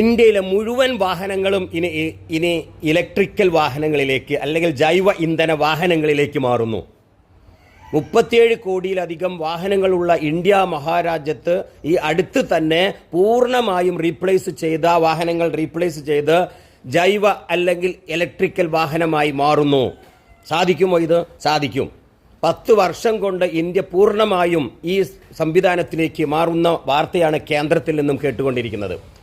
ഇന്ത്യയിലെ മുഴുവൻ വാഹനങ്ങളും ഇനി ഇനി ഇലക്ട്രിക്കൽ വാഹനങ്ങളിലേക്ക് അല്ലെങ്കിൽ ജൈവ ഇന്ധന വാഹനങ്ങളിലേക്ക് മാറുന്നു. മുപ്പത്തിയേഴ് കോടിയിലധികം വാഹനങ്ങളുള്ള ഇന്ത്യ മഹാരാജ്യത്ത് ഈ അടുത്ത് തന്നെ പൂർണമായും റീപ്ലേസ് ചെയ്ത വാഹനങ്ങൾ റീപ്ലേസ് ചെയ്ത് ജൈവ അല്ലെങ്കിൽ ഇലക്ട്രിക്കൽ വാഹനമായി മാറുന്നു. സാധിക്കുമോ ഇത്? സാധിക്കും. പത്ത് വർഷം കൊണ്ട് ഇന്ത്യ പൂർണമായും ഈ സംവിധാനത്തിലേക്ക് മാറുന്ന വാർത്തയാണ് കേന്ദ്രത്തിൽ നിന്നും കേട്ടുകൊണ്ടിരിക്കുന്നത്.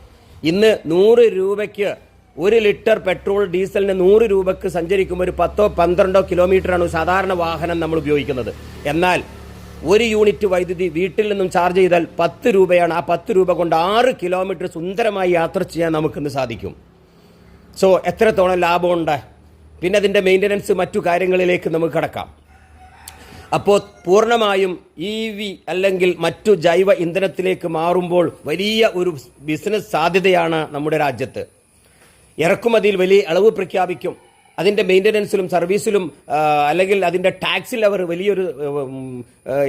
ഇന്ന് നൂറ് രൂപയ്ക്ക് ഒരു ലിറ്റർ പെട്രോൾ ഡീസലിന് നൂറ് രൂപയ്ക്ക് സഞ്ചരിക്കുമ്പോൾ ഒരു പത്തോ പന്ത്രണ്ടോ കിലോമീറ്ററാണ് സാധാരണ വാഹനം നമ്മൾ ഉപയോഗിക്കുന്നത്. എന്നാൽ ഒരു യൂണിറ്റ് വൈദ്യുതി വീട്ടിൽ നിന്നും ചാർജ് ചെയ്താൽ പത്ത് രൂപയാണ്. ആ പത്ത് രൂപ കൊണ്ട് ആറ് കിലോമീറ്റർ സുന്ദരമായി യാത്ര ചെയ്യാൻ നമുക്കിന്ന് സാധിക്കും. സോ എത്രത്തോളം ലാഭമുണ്ട്? പിന്നെ അതിന്റെ മെയിന്റനൻസ് മറ്റു കാര്യങ്ങളിലേക്ക് നമുക്ക് കടക്കാം. അപ്പോൾ പൂർണമായും ഇ വി അല്ലെങ്കിൽ മറ്റു ജൈവ ഇന്ധനത്തിലേക്ക് മാറുമ്പോൾ വലിയ ഒരു ബിസിനസ് സാധ്യതയാണ് നമ്മുടെ രാജ്യത്ത്. ഇറക്കുമതിയിൽ വലിയ അളവ് പ്രഖ്യാപിക്കും. അതിന്റെ മെയിന്റനൻസിലും സർവീസിലും അല്ലെങ്കിൽ അതിന്റെ ടാക്സിൽ അവർ വലിയൊരു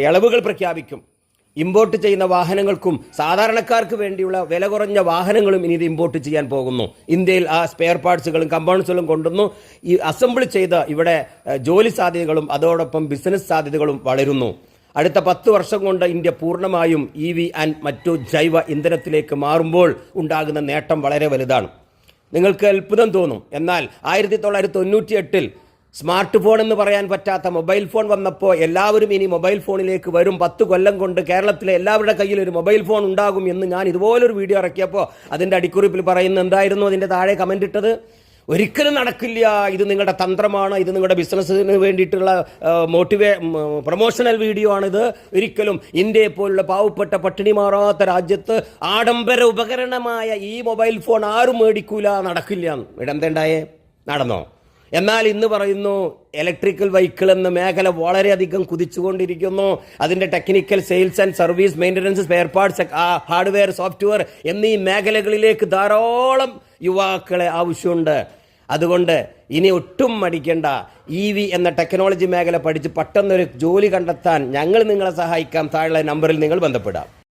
ഇളവുകൾ പ്രഖ്യാപിക്കും. ഇമ്പോർട്ട് ചെയ്യുന്ന വാഹനങ്ങൾക്കും സാധാരണക്കാർക്ക് വേണ്ടിയുള്ള വില കുറഞ്ഞ വാഹനങ്ങളും ഇനി ഇത് ഇമ്പോർട്ട് ചെയ്യാൻ പോകുന്നു. ഇന്ത്യയിൽ ആ സ്പെയർ പാർട്സുകളും കമ്പോണൻസുകളും കൊണ്ടുവന്നു. ഈ അസംബിൾ ചെയ്ത ഇവിടെ ജോലി സാധ്യതകളും അതോടൊപ്പം ബിസിനസ് സാധ്യതകളും വളരുന്നു. അടുത്ത പത്ത് വർഷം കൊണ്ട് ഇന്ത്യ പൂർണമായും ഇ വി ആൻഡ് മറ്റു ജൈവ ഇന്ധനത്തിലേക്ക് മാറുമ്പോൾ ഉണ്ടാകുന്ന നേട്ടം വളരെ വലുതാണ്. നിങ്ങൾക്ക് അത്ഭുതം തോന്നും. എന്നാൽ ആയിരത്തി തൊള്ളായിരത്തി തൊണ്ണൂറ്റി എട്ടിൽ സ്മാർട്ട് ഫോൺ എന്ന് പറയാൻ പറ്റാത്ത മൊബൈൽ ഫോൺ വന്നപ്പോൾ എല്ലാവരും ഇനി മൊബൈൽ ഫോണിലേക്ക് വരും. പത്ത് കൊല്ലം കൊണ്ട് കേരളത്തിലെ എല്ലാവരുടെ കയ്യിൽ ഒരു മൊബൈൽ ഫോൺ ഉണ്ടാകും എന്ന് ഞാൻ ഇതുപോലൊരു വീഡിയോ ഇറക്കിയപ്പോൾ അതിന്റെ അടിക്കുറിപ്പിൽ പറയുന്ന എന്തായിരുന്നു അതിന്റെ താഴെ കമന്റ് ഇട്ടത്? ഒരിക്കലും നടക്കില്ല. ഇത് നിങ്ങളുടെ തന്ത്രമാണ്. ഇത് നിങ്ങളുടെ ബിസിനസ്സിന് വേണ്ടിയിട്ടുള്ള മോട്ടിവേ പ്രൊമോഷണൽ വീഡിയോ ആണിത്. ഒരിക്കലും ഇന്ത്യയെ പോലുള്ള പാവപ്പെട്ട പട്ടിണി മാറാത്ത രാജ്യത്ത് ആഡംബര ഉപകരണമായ ഈ മൊബൈൽ ഫോൺ ആരും മേടിക്കൂല. നടക്കില്ല ഇടന്തേണ്ടായേ നടന്നോ? എന്നാൽ ഇന്ന് പറയുന്നു ഇലക്ട്രിക്കൽ വെഹിക്കിൾ എന്ന മേഖല വളരെയധികം കുതിച്ചുകൊണ്ടിരിക്കുന്നു. അതിന്റെ technical sales and service maintenance spare parts hardware software എന്നീ മേഖലകളിലേക്ക് ധാരാളം യുവാക്കളെ ആവശ്യമുണ്ട്. അതുകൊണ്ട് ഇനി ഒട്ടും മടിക്കേണ്ട. ഇ വി എന്ന ടെക്നോളജി മേഖല പഠിച്ച് പെട്ടെന്നൊരു ജോലി കണ്ടെത്താൻ ഞങ്ങൾ നിങ്ങളെ സഹായിക്കാം. താഴെ നമ്പറിൽ നിങ്ങൾ ബന്ധപ്പെടാം.